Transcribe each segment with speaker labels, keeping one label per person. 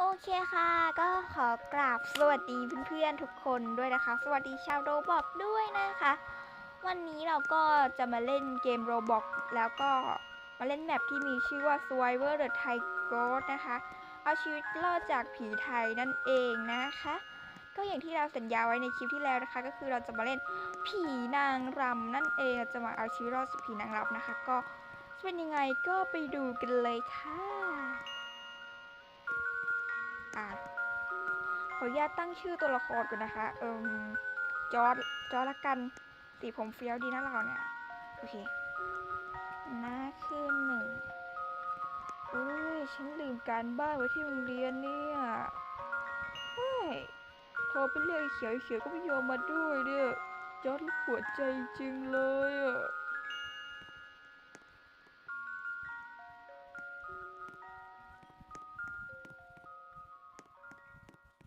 Speaker 1: โอเคค่ะ ก็ขอกราบสวัสดีเพื่อนๆทุกคนด้วยนะคะ สวัสดีชาวโรบอกด้วยนะคะ วันนี้เราก็จะมาเล่นเกมโรบอกแล้วก็มาเล่นแมปที่มีชื่อว่า Survivor the Thai Ghost นะคะ เอาชีวิตรอดจากผีไทยนั่นเองนะคะ ก็อย่างที่เราสัญญาไว้ในคลิปที่แล้วนะคะ ก็คือเราจะมาเล่นผีนางรำนั่นเองเราจะมาเอาชีวิตรอดจากผีนางรำนะคะ ก็จะเป็นยังไงก็ไปดูกันเลยค่ะ อะขออนุญาตตั้งชื่อตัวละครก่อนนะคะ เอิมจอร์ดจอร์ดละกันสีผมเฟี้ยวดีนะเราเนี่ย โอเคหน้าขึ้นหนึ่งอุ้ยฉันลืมการบ้านไว้ที่โรงเรียนเนี่ยเฮ้ยโทรไปเรียกไอ้เขียวเขียวก็ไม่ยอมมาด้วยเนี่ยจอร์ดปวดใจจริงเลยอะ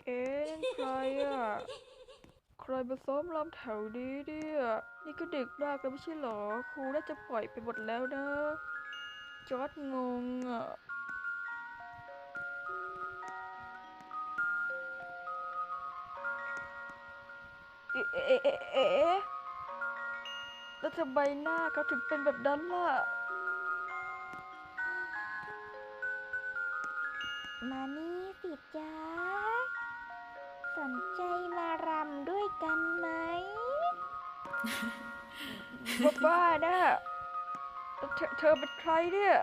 Speaker 1: เอ๊ะนั่นใครอะ ใครมาซ้อมรำแถวนี้เนี่ย นี่ก็ดึกมากแล้วไม่ใช่เหรอ ครูน่าจะปล่อยไปหมดแล้วนะ จอร์ดงงอะเอ๊ะเอ๊ะเอ๊ะเอ๊ะแล้วทำไมหน้าเขาถึงเป็นแบบนั้นล่ะ มานี่สิจ้า สนใจมารำด้วยกันไหมบ้าบ้าๆนะเธอเธอเป็นใครเนี่ย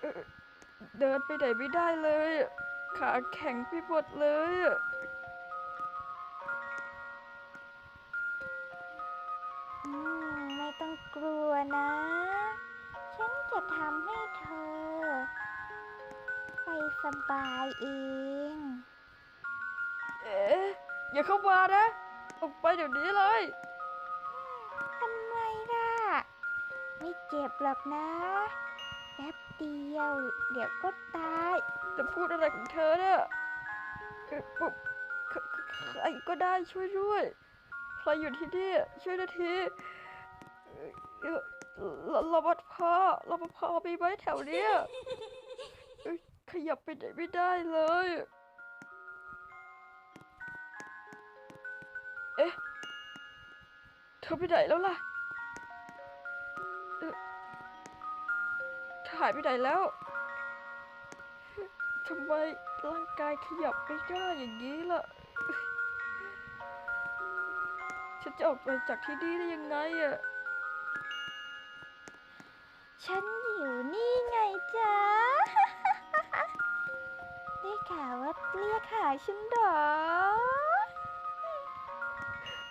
Speaker 1: เอ่อเดินไปไหนไม่ได้เลย ขาแข็งไปหมดเลย อืมไม่ต้องกลัวนะ ฉันจะทำให้เธอ ไปสบายเอง เอ๊ะอย่าเข้ามานะ ออกไปเดี๋ยวนี้เลยทำไมล่ะ ไม่เจ็บหรอกนะ แป๊บเดียว เดี๋ยวก็ตายจะพูดอะไรของเธอเนี่ยเอ่อปุ๊บใครใครก็ได้ช่วยด้วยใครอยู่ที่นี่ช่วยหนาทีเอ่อรรปภรปภมีไหมแถวเนี้ยเอ้ย ขยับไปไหนไม่ได้เลย เอ๊ะ เธอไปไหนแล้วล่ะเอ่อเธอหายไปไหนแล้ว ทำไมร่างกายขยับไม่ได้อย่างนี้ล่ะ ฉันจะออกไปจากที่นี่ได้ยังไงอะฉันอยู่นี่ไงจ๊ะ ได้ข่าวว่าเรียกหาฉันเหรอ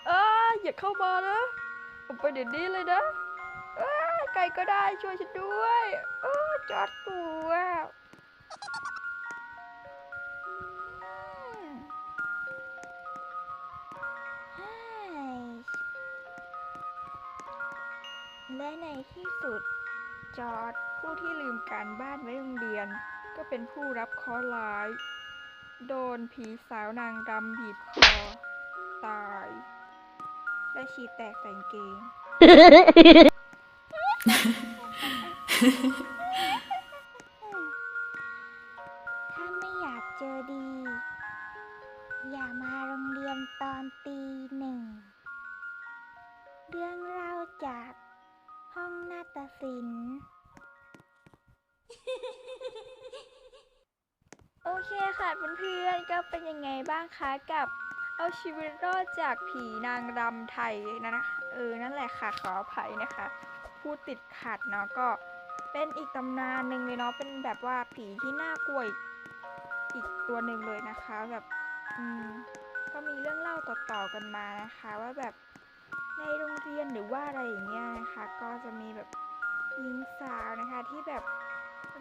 Speaker 1: อ้าอย่าเข้ามานะออกไปเดี๋ยวนี้เลยนะอ้าใครก็ได้ช่วยฉันด้วยเออจอดกลัวอืมเฮ้ยและในที่สุดจอดผู้ที่ลืมการบ้านไว้โรงเรียน เป็นผู้รับเคราะห์ร้าย โดนผีสาวนางรำบีบคอ ตาย และฉีดแตกใส่กางเกง ถ้าไม่อยากเจอดี อย่ามาโรงเรียนตอนตีหนึ่ง เรื่องเล่าจากห้องนาฏศิลป์ เคค่ะเพื่อนๆก็เป็นยังไงบ้างคะกับเอาชีวิตรอดจากผีนางรำไทยนะนะเออนั่นแหละค่ะขออภัยนะคะพูดติดขัดเนาะก็เป็นอีกตำนานหนึ่งเลยเนาะเป็นแบบว่าผีที่น่ากลัวอีกอีกตัวหนึ่งเลยนะคะแบบอืมก็มีเรื่องเล่าต่อๆกันมานะคะ ว่าแบบในโรงเรียนหรือว่าอะไรอย่างเงี้ยนะคะ ก็จะมีแบบหญิงสาวนะคะที่แบบ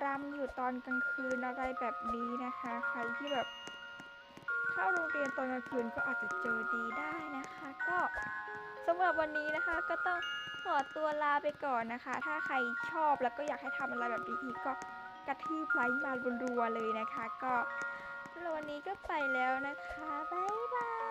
Speaker 1: รำอยู่ตอนกลางคืนอะไรแบบนี้นะคะ ใครที่แบบเข้าโรงเรียนตอนกลางคืนก็อาจจะเจอดีได้นะคะ ก็สำหรับวันนี้นะคะก็ต้องขอตัวลาไปก่อนนะคะ ถ้าใครชอบแล้วก็อยากให้ทำอะไรแบบนี้อีกก็กระทืบไลค์มารัวๆเลยนะคะ ก็วันนี้ก็ไปแล้วนะคะ บ๊ายบาย